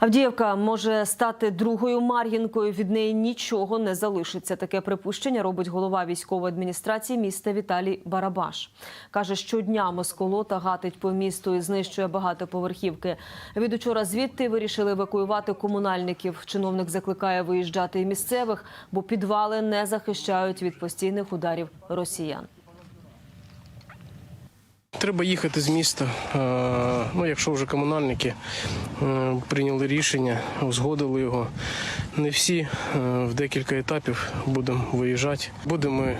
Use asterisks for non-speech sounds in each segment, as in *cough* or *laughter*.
Авдіївка може стати другою Мар'їнкою. Від неї нічого не залишиться. Таке припущення робить голова військової адміністрації міста Віталій Барабаш. Каже, щодня москолота гатить по місту і знищує багатоповерхівки. Від учора звідти вирішили евакуювати комунальників. Чиновник закликає виїжджати і місцевих, бо підвали не захищають від постійних ударів росіян. Треба їхати з міста. Ну, якщо вже комунальники е, прийняли рішення, узгодили його. Не всі е, в декілька етапів будемо виїжджати. Будемо е,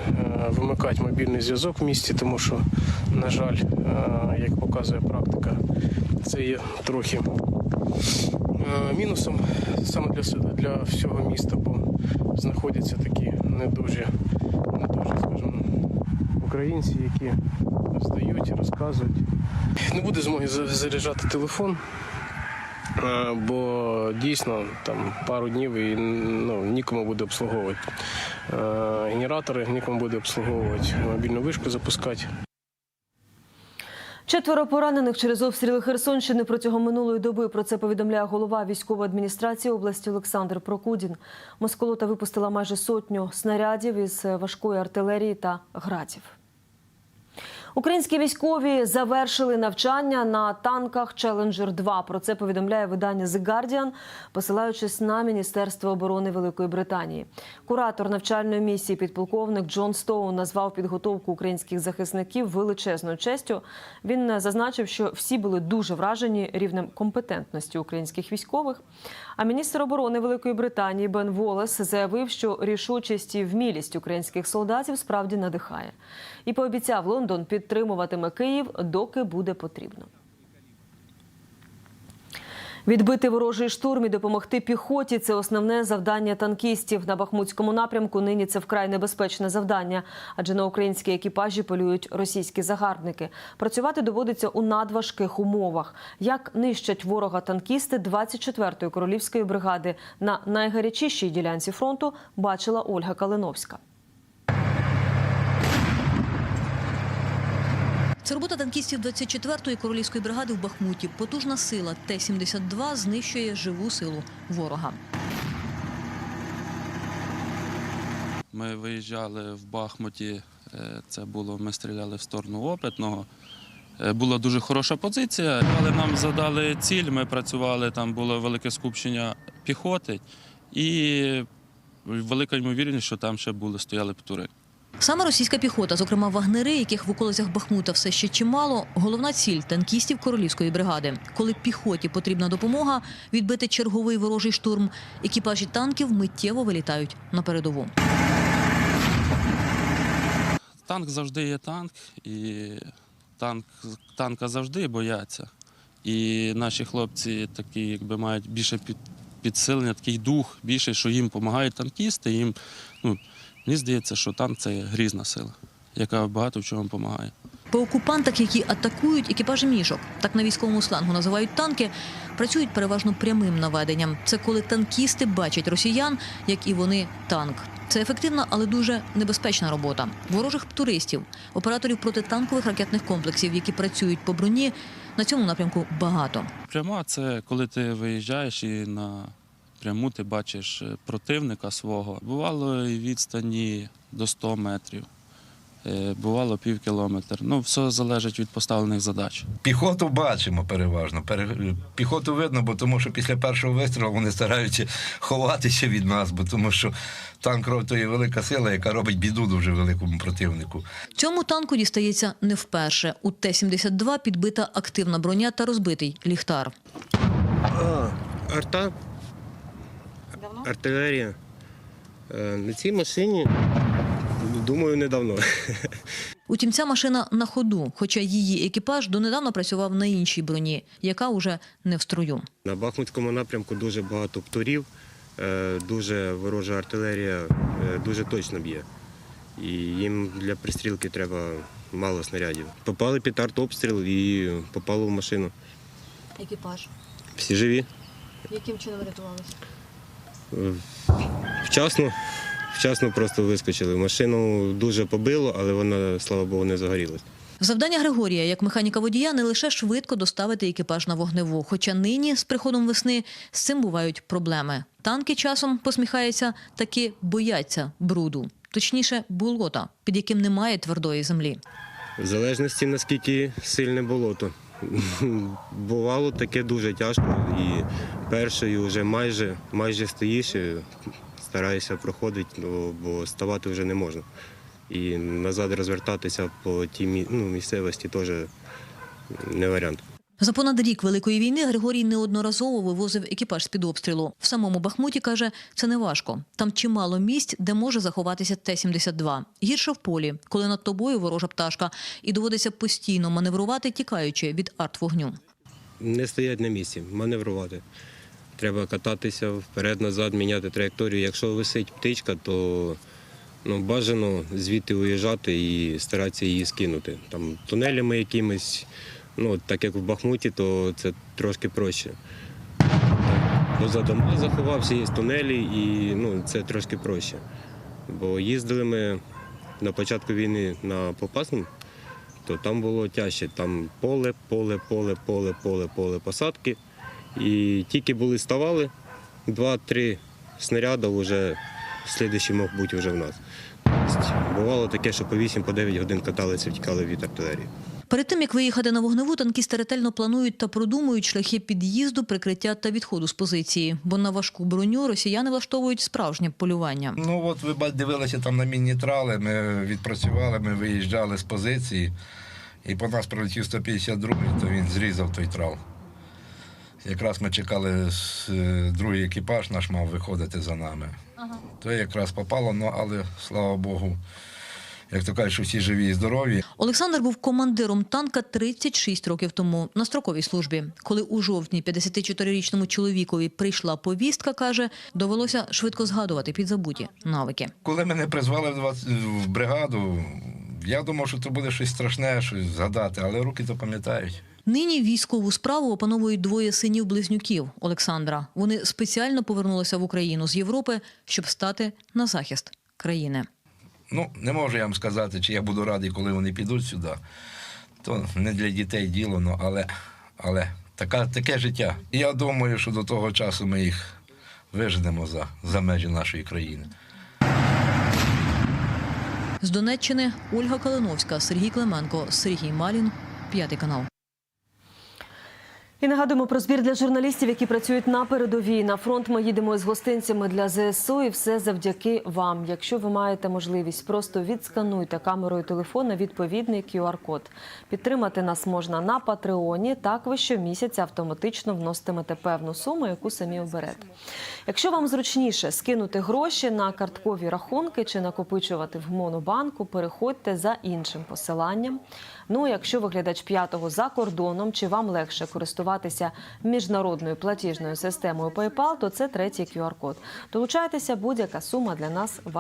вимикати мобільний зв'язок в місті, тому що, на жаль, як показує практика, це є трохи мінусом саме для, с- для всього міста, бо знаходяться такі не дуже, не дуже, скажімо, українці, які встають і розказують. Не буде змоги за- заряджати телефон, е, бо дійсно там пару днів і ну, нікому буде обслуговувати. Е, Генератори нікому буде обслуговувати, мобільну вишку запускати. Четверо поранених через обстріли Херсонщини протягом минулої доби. Про це повідомляє голова військової адміністрації області Олександр Прокудін. Москолота випустила майже сотню снарядів із важкої артилерії та градів. Українські військові завершили навчання на танках Challenger 2 Про це повідомляє видання The Guardian, посилаючись на Міністерство оборони Великої Британії. Куратор навчальної місії, підполковник Джон Стоун, назвав підготовку українських захисників величезною честю. Він зазначив, що всі були дуже вражені рівнем компетентності українських військових. А міністр оборони Великої Британії Бен Волес заявив, що рішучість і вмілість українських солдатів справді надихає. І пообіцяв Лондон підтримуватиме Київ, доки буде потрібно. Відбити ворожий штурм і допомогти піхоті це основне завдання танкістів на Бахмутському напрямку. Нині це вкрай небезпечне завдання, адже на українські екіпажі полюють російські загарбники. Працювати доводиться у надважких умовах. Як нищать ворога танкісти 24-ї королівської бригади на найгарячішій ділянці фронту, бачила Ольга Калиновська. Це робота танкістів 24-ї королівської бригади в Бахмуті. Потужна сила Т-72 знищує живу силу ворога. Ми виїжджали в Бахмуті. е, Це було, ми стріляли в сторону опитного. Е, Була дуже хороша позиція, але нам задали ціль. Ми працювали, там було велике скупчення піхоти, і велика ймовірність, що там ще були стояли птури. Саме російська піхота, зокрема вагнери, яких в околицях Бахмута все ще чимало, головна ціль танкістів королівської бригади. Коли піхоті потрібна допомога відбити черговий ворожий штурм, екіпажі танків миттєво вилітають на передову. Танк завжди є танк, і танк, танка завжди бояться. І наші хлопці такі, якби мають більше під, підсилення, такий дух більше, що їм допомагають танкісти. Їм, ну, мені здається, що танк це грізна сила, яка багато в чому допомагає. По окупантах, які атакують екіпажі мішок, так на військовому слангу називають танки, працюють переважно прямим наведенням. Це коли танкісти бачать росіян, як і вони танк. Це ефективна, але дуже небезпечна робота. Ворожих туристів, операторів протитанкових ракетних комплексів, які працюють по броні, на цьому напрямку багато. Пряма це коли ти виїжджаєш і на пряму ти бачиш е, противника свого. Бувало і відстані до 100 метрів, е, бувало пів кілометра. Ну, все залежить від поставлених задач. Піхоту бачимо переважно. Піхоту видно, бо тому що після першого вистрілу вони стараються ховатися від нас, бо тому що танк то є велика сила, яка робить біду дуже великому противнику. Цьому танку дістається не вперше. У Т-72 підбита активна броня та розбитий ліхтар. А, арта. Артилерія. Е, На цій машині, думаю, недавно. *laughs* Утім, ця машина на ходу, хоча її екіпаж донедавна працював на іншій броні, яка уже не в строю. На Бахмутському напрямку дуже багато птурів, е, дуже ворожа артилерія е, дуже точно б'є. І їм для пристрілки треба мало снарядів. Попали під артобстріл і попало в машину. Екіпаж. Всі живі. Яким чином рятувалися? Вчасно, вчасно просто вискочили. Машину дуже побило, але вона, слава Богу, не загорілась. Завдання Григорія, як механіка водія, не лише швидко доставити екіпаж на вогневу. Хоча нині, з приходом весни, з цим бувають проблеми. Танки часом, посміхається, таки бояться бруду. Точніше, болота, під яким немає твердої землі. В залежності наскільки сильне болото. *laughs* Бувало таке дуже тяжко. І першою вже майже, майже стоїш, і стараєшся проходити, бо ставати вже не можна. І назад розвертатися по тій ну, місцевості теж не варіант. За понад рік Великої війни Григорій неодноразово вивозив екіпаж з-під обстрілу. В самому Бахмуті, каже, це не важко. Там чимало місць, де може заховатися Т-72. Гірше в полі, коли над тобою ворожа пташка, і доводиться постійно маневрувати, тікаючи від артвогню. Не стоять на місці, маневрувати. Треба кататися вперед-назад, міняти траєкторію. Якщо висить птичка, то ну, бажано звідти уїжджати і старатися її скинути. Там тунелями якимись, ну, так як в Бахмуті, то це трошки проще. Поза дома заховався, є тунелі, і ну, це трошки проще. Бо їздили ми на початку війни на Попасну, то там було тяжче. Там поле, поле, поле, поле, поле, поле посадки. І тільки були ставали, два-три снаряди вже слідуючий мог бути вже в нас. Тобто, бувало таке, що по 8-9 годин каталися, втікали від артилерії. Перед тим як виїхати на вогневу, танкісти ретельно планують та продумують шляхи під'їзду, прикриття та відходу з позиції. Бо на важку броню росіяни влаштовують справжнє полювання. Ну от ви дивилися там на мінні трали, ми відпрацювали, ми виїжджали з позиції, і по нас прилетів 152, то він зрізав той трал. Якраз ми чекали, е, другий екіпаж наш мав виходити за нами. То якраз попало, ну але слава Богу, як то кажуть, що всі живі і здорові. Олександр був командиром танка 36 років тому на строковій службі. Коли у жовтні 54-річному чоловікові прийшла повістка, каже, довелося швидко згадувати підзабуті навики. Коли мене призвали в 20 в бригаду, я думав, що це буде щось страшне, щось згадати, але руки то пам'ятають. Нині військову справу опановують двоє синів-близнюків Олександра. Вони спеціально повернулися в Україну з Європи, щоб стати на захист країни. Ну, не можу я вам сказати, чи я буду радий, коли вони підуть сюди. То не для дітей діло, ну, але, але така, таке життя. І я думаю, що до того часу ми їх виженемо за, за межі нашої країни. З Донеччини Ольга Калиновська, Сергій Клименко, Сергій Малін, п'ятий канал. І нагадуємо про збір для журналістів, які працюють на передовій. На фронт ми їдемо з гостинцями для ЗСУ, і все завдяки вам. Якщо ви маєте можливість, просто відскануйте камерою телефона відповідний QR-код. Підтримати нас можна на Патреоні. Так ви щомісяця автоматично вноситимете певну суму, яку самі оберете. Якщо вам зручніше скинути гроші на карткові рахунки чи накопичувати в монобанку, переходьте за іншим посиланням. Ну, якщо виглядач п'ятого за кордоном, чи вам легше користуватися міжнародною платіжною системою PayPal, то це третій QR-код. Долучайтеся, будь-яка сума для нас важлива.